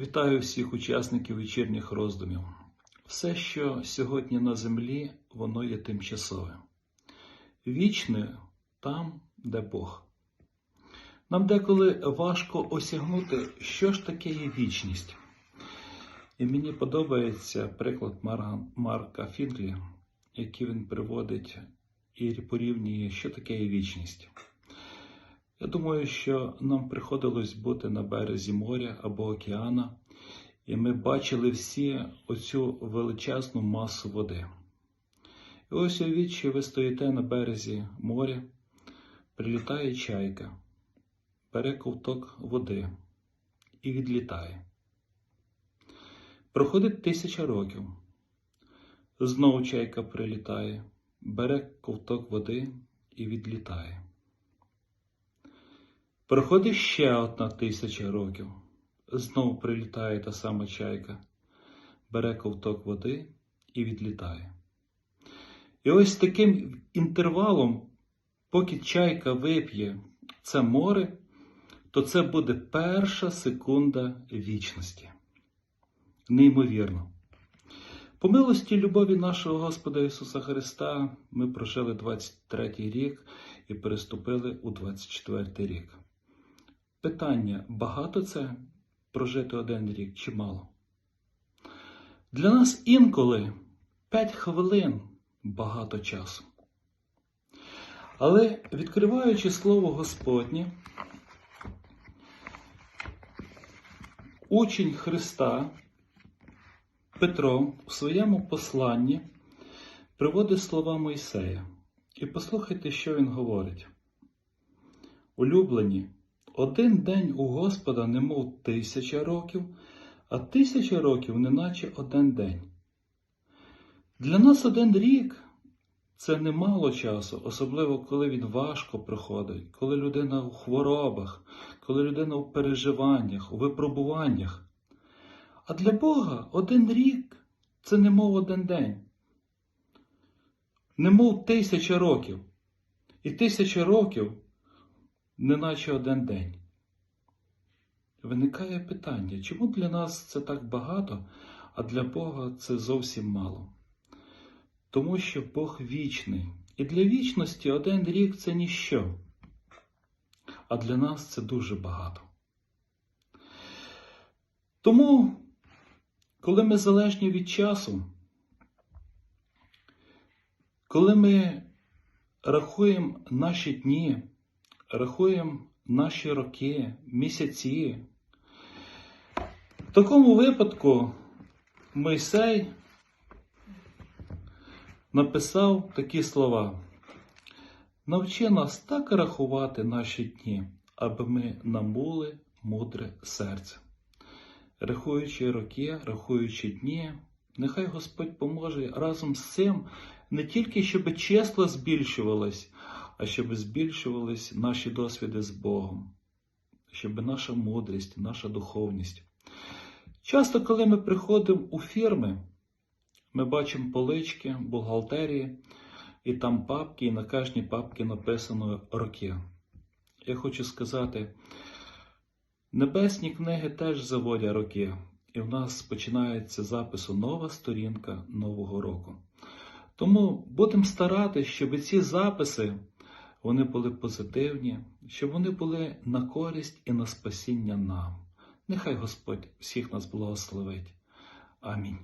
Вітаю всіх учасників вечірніх роздумів. Все, що сьогодні на землі, воно є тимчасове. Вічне там, де Бог. Нам деколи важко осягнути, що ж таке є вічність. І мені подобається приклад Марка Фінглі, який він приводить і порівнює, що таке є вічність. Я думаю, що нам приходилось бути на березі моря або океана, і ми бачили всі оцю величезну масу води. І ось уявіть, що ви стоїте на березі моря, прилітає чайка, бере ковток води і відлітає. Проходить тисяча років. Знову чайка прилітає, бере ковток води і відлітає. Проходить ще одна тисяча років. Знову прилітає та сама чайка, бере ковток води і відлітає. І ось таким інтервалом, поки чайка вип'є це море, то це буде перша секунда вічності. Неймовірно. По милості любові нашого Господа Ісуса Христа ми прожили 23-й рік і переступили у 24-й рік. Питання: багато це прожити один рік чи мало? Для нас інколи 5 хвилин багато часу. Але відкриваючи Слово Господнє, учень Христа Петро у своєму посланні приводить слова Мойсея. І послухайте, що він говорить. Улюблені, один день у Господа немов тисяча років, а тисяча років неначе один день. Для нас один рік це немало часу, особливо коли він важко проходить, коли людина у хворобах, коли людина у переживаннях, у випробуваннях. А для Бога один рік це немов один день, немов тисяча років. І тисяча років неначе один день. Виникає питання, чому для нас це так багато, а для Бога це зовсім мало? Тому що Бог вічний. І для вічності один рік це ніщо, а для нас це дуже багато. Тому, коли ми залежні від часу, коли ми рахуємо наші дні, рахуємо наші роки, місяці, в такому випадку Мойсей написав такі слова. Навчи нас так рахувати наші дні, аби ми набули мудре серце. Рахуючи роки, рахуючи дні, нехай Господь поможе разом з цим не тільки щоб число збільшувалось, а щоб збільшувались наші досвіди з Богом, щоб наша мудрість, наша духовність. Часто, коли ми приходимо у фірми, ми бачимо полички, бухгалтерії, і там папки, і на кожній папці написано роки. Я хочу сказати, небесні книги теж заводять роки, і в нас починається запису нова сторінка Нового року. Тому будемо старатися, щоб ці записи вони були позитивні, щоб вони були на користь і на спасіння нам. Нехай Господь всіх нас благословить. Амінь.